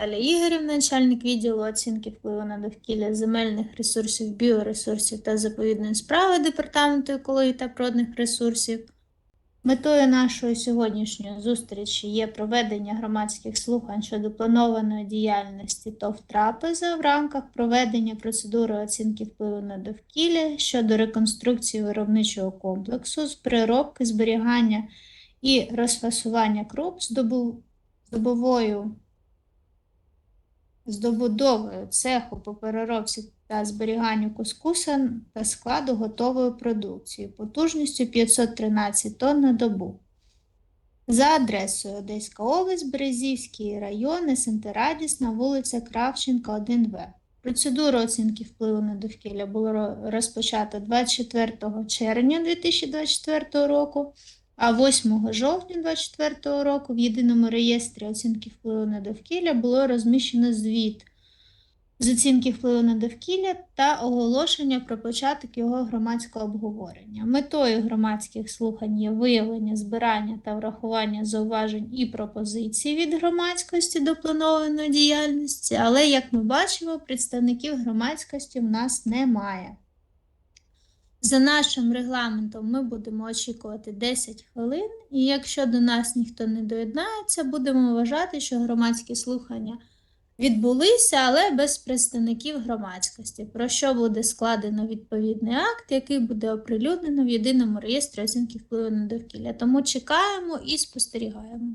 Наталя Ігорівна, начальник відділу оцінки впливу на довкілля земельних ресурсів, біоресурсів та заповідної справи Департаменту екології та природних ресурсів. Метою нашої сьогоднішньої зустрічі є проведення громадських слухань щодо планованої діяльності ТОВ «Трапеза» в рамках проведення процедури оцінки впливу на довкілля щодо реконструкції виробничого комплексу з переробки, зберігання і розфасування круп з добовою з добудовою цеху по переробці та зберіганню кускуса та складу готової продукції потужністю 513 тонн на добу. За адресою Одеська область, Березівський район, СНТ Радісна, вулиця Кравченка, 1В. Процедуру оцінки впливу на довкілля було ро- розпочато 24 червня 2024 року, а 8 жовтня 2024 року в єдиному реєстрі оцінки впливу на довкілля було розміщено звіт з оцінки впливу на довкілля та оголошення про початок його громадського обговорення. Метою громадських слухань є виявлення, збирання та врахування зауважень і пропозицій від громадськості до планованої діяльності, але, як ми бачимо, представників громадськості в нас немає. За нашим регламентом ми будемо очікувати 10 хвилин, і якщо до нас ніхто не доєднається, будемо вважати, що громадські слухання відбулися, але без представників громадськості, про що буде складено відповідний акт, який буде оприлюднено в єдиному реєстрі оцінки впливу на довкілля. Тому чекаємо і спостерігаємо.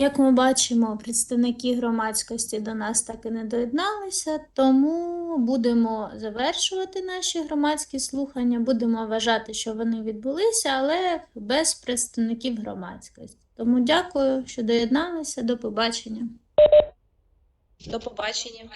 Як ми бачимо, представники громадськості до нас так і не доєдналися, тому будемо завершувати наші громадські слухання, будемо вважати, що вони відбулися, але без представників громадськості. Тому дякую, що доєдналися. До побачення. До побачення.